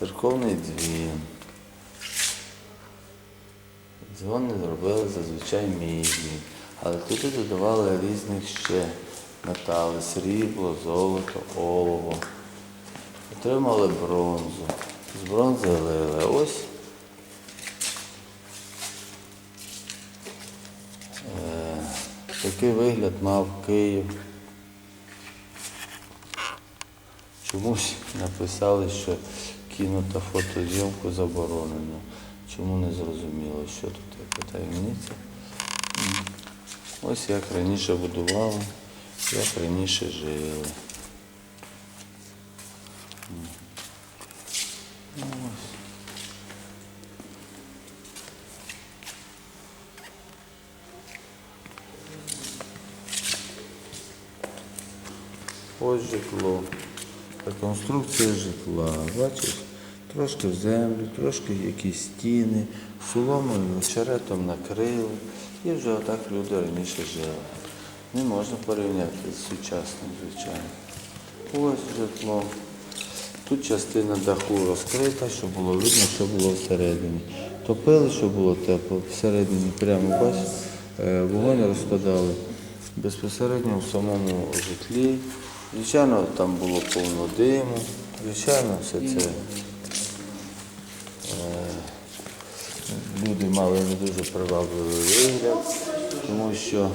церковний дзвін. Дзвони зробили зазвичай мідні, але туди додавали різних ще метали, срібло, золото, олово. Отримали бронзу. З бронзи лили. Ось е, такий вигляд мав Київ. Чомусь написали, що кіно та фотозйомку заборонено. Чому не зрозуміло, що тут яка таємниця. Ось як раніше будували, як раніше жили. Ось житло. Реконструкція житла. Бачиш? Трошки в землю, трошки якісь стіни, соломою, очеретом накрили. І вже отак люди раніше жили. Не можна порівняти з сучасним, звичайно. Ось житло. Тут частина даху розкрита, щоб було видно, що було всередині. Топили, щоб було тепло. Всередині прямо бачиш, е, вогонь розкладали безпосередньо в самому житлі. Звичайно, там було повно диму. Звичайно, все це люди мали не дуже привабливий вигляд, тому що